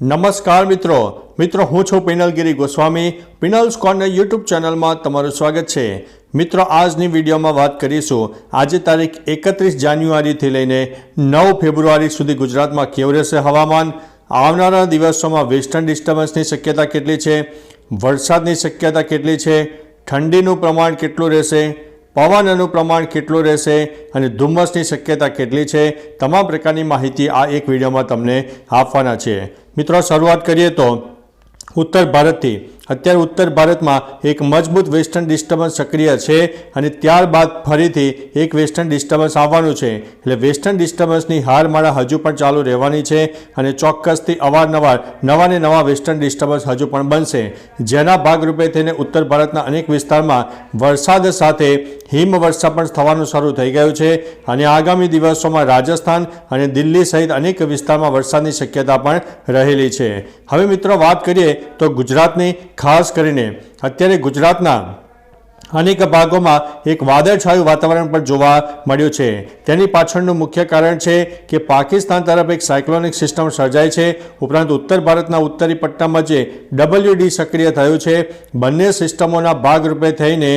નમસ્કાર મિત્રો. મિત્રો, હું છું પિનલગીરી ગોસ્વામી. પિનલ્સ કોર્નર યુટ્યુબ ચેનલમાં તમારું સ્વાગત છે. મિત્રો, આજની વિડીયોમાં વાત કરીશું. આજે તારીખ એકત્રીસ જાન્યુઆરીથી લઈને નવ ફેબ્રુઆરી સુધી ગુજરાતમાં કેવું રહેશે હવામાન? આવનારા દિવસોમાં વેસ્ટર્ન ડિસ્ટર્બન્સની શક્યતા કેટલી છે? વરસાદની શક્યતા કેટલી છે? ઠંડીનું પ્રમાણ કેટલું રહેશે? પવનનું પ્રમાણ કેટલું રહેશે અને ધુમ્મસની શક્યતા કેટલી છે, તમામ પ્રકારની માહિતી આ એક વિડીયોમાં તમને આપવાના છે. મિત્રો, શરૂઆત કરીએ તો ઉત્તર ભારતથી અત્યારે ઉત્તર ભારતમાં એક મજબૂત વેસ્ટર્ન ડિસ્ટર્બન્સ સક્રિય છે અને ત્યારબાદ ફરીથી એક વેસ્ટર્ન ડિસ્ટર્બન્સ આવવાનું છે. એટલે વેસ્ટર્ન ડિસ્ટર્બન્સની હારમાળા હજુ પણ ચાલુ રહેવાની છે અને ચોક્કસથી અવારનવાર નવા ને નવા વેસ્ટર્ન ડિસ્ટર્બન્સ હજુ પણ બનશે. જેના ભાગરૂપે થઈને ઉત્તર ભારતના અનેક વિસ્તારમાં વરસાદ સાથે હિમવર્ષા પણ થવાનું શરૂ થઈ ગયું છે અને આગામી દિવસોમાં રાજસ્થાન અને દિલ્હી સહિત અનેક વિસ્તારમાં વરસાદની શક્યતા પણ રહેલી છે. હવે મિત્રો વાત કરીએ તો ગુજરાતની ખાસ કરીને અત્યારે ગુજરાતના અનેક ભાગોમાં એક વાદળછાયું વાતાવરણ પણ જોવા મળ્યું છે. તેની પાછળનું મુખ્ય કારણ છે કે પાકિસ્તાન તરફ એક સાયક્લોનિક સિસ્ટમ સર્જાય છે. ઉપરાંત ઉત્તર ભારતના ઉત્તરી પટ્ટામાં જે ડબલ્યુડી સક્રિય થયું છે, બંને સિસ્ટમોના ભાગરૂપે થઈને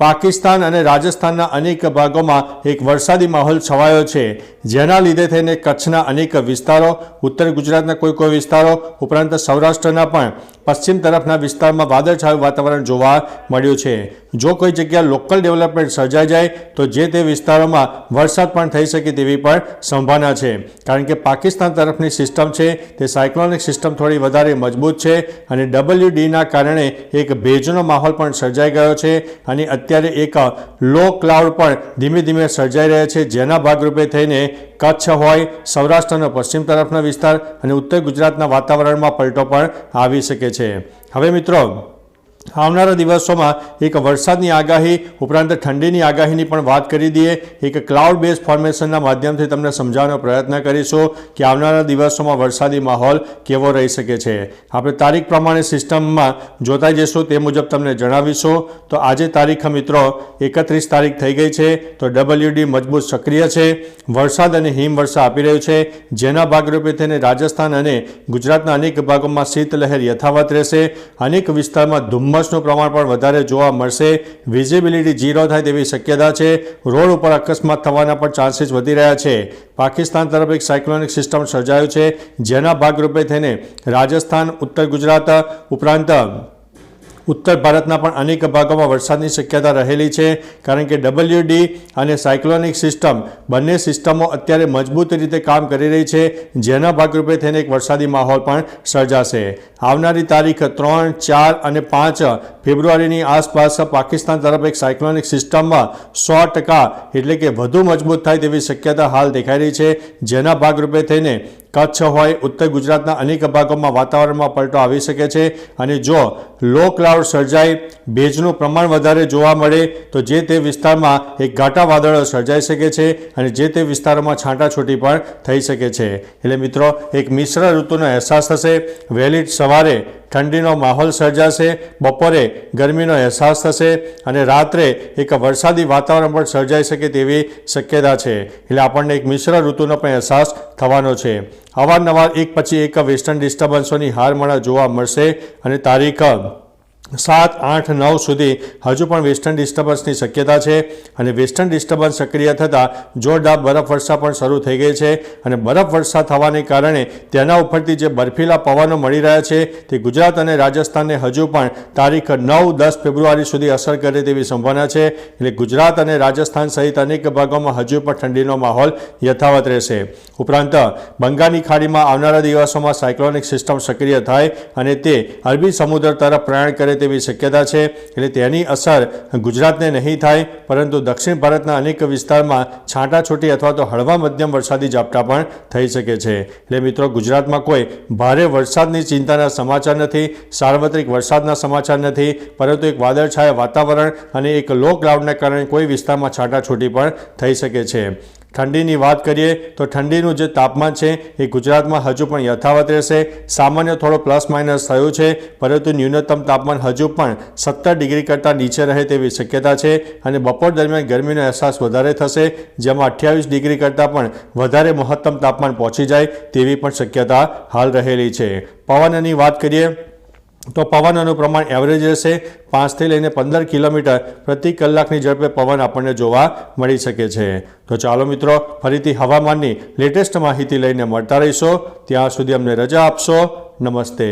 પાકિસ્તાન અને રાજસ્થાનના અનેક ભાગોમાં એક વરસાદી માહોલ છવાયો છે. જેના લીધે થઈને કચ્છના અનેક વિસ્તારો, ઉત્તર ગુજરાતના કોઈ કોઈ વિસ્તારો, ઉપરાંત સૌરાષ્ટ્રના પણ પશ્ચિમ તરફના વિસ્તારમાં વાદળછાયું વાતાવરણ જોવા મળ્યું છે. જો કોઈ જગ્યા લોકલ ડેવલપમેન્ટ સર્જાઈ જાય, તો જે તે વિસ્તારોમાં વરસાદ પણ થઈ શકે તેવી પણ સંભાવના છે. કારણ કે પાકિસ્તાન તરફની સિસ્ટમ છે, તે સાયક્લોનિક સિસ્ટમ થોડી વધારે મજબૂત છે અને ડબલ્યુડીના કારણે એક ભેજનો માહોલ પણ સર્જાઈ ગયો છે અને અત્યારે એક લો ક્લાઉડ પણ ધીમે ધીમે સર્જાઈ રહ્યા છે, જેના ભાગરૂપે થઈને કચ્છ હોય સૌરાષ્ટ્રનો પશ્ચિમ તરફનો વિસ્તાર અને ઉત્તર ગુજરાતના વાતાવરણમાં પલટો પણ આવી શકે છે. હવે મિત્રો આવનારા દિવસોમાં એક વરસાદની આગાહી, ઉપરાંત ઠંડીની આગાહીની પણ વાત કરી દઈએ. એક ક્લાઉડ બેઝ ફોર્મેશનના માધ્યમથી તમને સમજાવવાનો પ્રયત્ન કરીશું કે આવનારા દિવસોમાં વરસાદી માહોલ કેવો રહી શકે છે. આપણે તારીખ પ્રમાણે સિસ્ટમમાં જોતા જઈશું, તે મુજબ તમને જણાવીશું. તો આજે તારીખ મિત્રો, એકત્રીસ તારીખ થઈ ગઈ છે, તો ડબલ્યુડી મજબૂત સક્રિય છે. વરસાદ અને હિમવર્ષા આપી રહ્યું છે. જેના ભાગરૂપે તેને રાજસ્થાન અને ગુજરાતના અનેક ભાગોમાં શીતલહેર યથાવત રહેશે. અનેક વિસ્તારમાં ધુમ્મસ ધુમ્મસનું પ્રમાણ પણ વધારે જોવા મળશે. વિઝિબિલિટી ઝીરો થાય તેવી શક્યતા છે. રોડ ઉપર અકસ્માત થવાના પણ ચાન્સીસ વધી રહ્યા છે. પાકિસ્તાન તરફ એક સાયક્લોનિક સિસ્ટમ સર્જાયું છે, જેના ભાગરૂપે થઈને રાજસ્થાન, ઉત્તર ગુજરાત ઉપરાંત ઉત્તર ભારતના પણ અનેક ભાગોમાં વરસાદની શક્યતા રહેલી છે, કારણ કે ડબલ્યુડી અને સાયક્લોનિક સિસ્ટમ બંને સિસ્ટમો અત્યારે મજબૂત રીતે કામ કરી રહી છે, જેના ભાગરૂપે થઈને એક વરસાદી માહોલ પણ સર્જાશે. આવનારી તારીખ ત્રણ, ચાર અને પાંચ ફેબ્રુઆરીની આસપાસ પાકિસ્તાન તરફ એક સાયક્લોનિક સિસ્ટમમાં સો ટકા એટલે કે વધુ મજબૂત થાય તેવી શક્યતા હાલ દેખાઈ રહી છે. જેના ભાગરૂપે થઈને કચ્છ હોય, ઉત્તર ગુજરાતના અનેક ભાગોમાં વાતાવરણમાં પલટો આવી શકે છે અને જો લો ક્લાઉડ સર્જાય, ભેજનું પ્રમાણ વધારે જોવા મળે, તો જે તે વિસ્તારમાં એક ઘાટા વાદળો સર્જાઈ શકે છે અને જે તે વિસ્તારોમાં છાંટાછૂટી પણ થઈ શકે છે. એટલે મિત્રો, એક મિશ્ર ઋતુનો અહેસાસ થશે. વહેલી સવારે ઠંડીનો માહોલ સર્જાશે, બપોરે ગરમીનો અહેસાસ થશે અને રાત્રે એક વરસાદી વાતાવરણ પણ સર્જાઈ શકે તેવી શક્યતા છે. એટલે આપણને એક મિશ્ર ઋતુનો પણ અહેસાસ થવાનો છે. અવારનવાર એક પછી એક વેસ્ટર્ન ડિસ્ટર્બન્સોની હારમાળા જોવા મળશે અને તારીખ સાત, આઠ, નવ સુધી હજુ પણ વેસ્ટર્ન ડિસ્ટર્બન્સની શક્યતા છે અને વેસ્ટર્ન ડિસ્ટર્બન્સ સક્રિય થતાં જોરદાર બરફવર્ષા પણ શરૂ થઈ ગઈ છે અને બરફવર્ષા થવાને કારણે તેના ઉપરથી જે બર્ફીલા પવનો મળી રહ્યા છે તે ગુજરાત અને રાજસ્થાનને હજુ પણ તારીખ નવ, દસ ફેબ્રુઆરી સુધી અસર કરે તેવી સંભાવના છે એટલે ગુજરાત અને રાજસ્થાન સહિત અનેક ભાગોમાં હજુ પણ ઠંડીનો માહોલ યથાવત રહેશે. ઉપરાંત, બંગાળની ખાડીમાં આવનારા દિવસોમાં સાયક્લોનિક સિસ્ટમ સક્રિય થાય અને તે અરબી સમુદ્ર તરફ પ્રયાણ કરે તેવી શક્યતા છે એટલે તેની અસર ગુજરાતને નહીં થાય, પરંતુ દક્ષિણ ભારતના અનેક વિસ્તારમાં છાંટાછૂટી અથવા તો હળવા મધ્યમ વરસાદી ઝાપટા પણ થઈ શકે છે. એટલે મિત્રો, ગુજરાતમાં કોઈ ભારે વરસાદની ચિંતાના સમાચાર નથી, સાર્વત્રિક વરસાદના સમાચાર નથી, પરંતુ એક વાદળછાયા વાતાવરણ અને એક લો ક્લાઉડના કારણે કોઈ વિસ્તારમાં છાંટાછૂટી પણ થઈ શકે છે. ઠંડીની વાત કરીએ તો ઠંડીનું જે તાપમાન છે એ ગુજરાતમાં હજુ પણ યથાવત રહેશે. સામાન્ય થોડો પ્લસ માઇનસ થયું છે, પરંતુ ન્યૂનતમ તાપમાન હજુ પણ સત્તર ડિગ્રી કરતાં નીચે રહે તેવી શક્યતા છે અને બપોર દરમિયાન ગરમીનો અહેસાસ વધારે થશે, જેમાં અઠ્યાવીસ ડિગ્રી કરતાં પણ વધારે મહત્તમ તાપમાન પહોંચી જાય તેવી પણ શક્યતા હાલ રહેલી છે. પવનની વાત કરીએ તો પવનનું પ્રમાણ એવરેજ રહેશે પાંચથી લઈને પંદર કિલોમીટર પ્રતિ કલાકની ઝડપે પવન આપણને જોવા મળી શકે છે. તો ચાલો મિત્રો, ફરીથી હવામાનની લેટેસ્ટ માહિતી લઈને મળતા રહીશો. ત્યાં સુધી અમને રજા આપશો. નમસ્તે.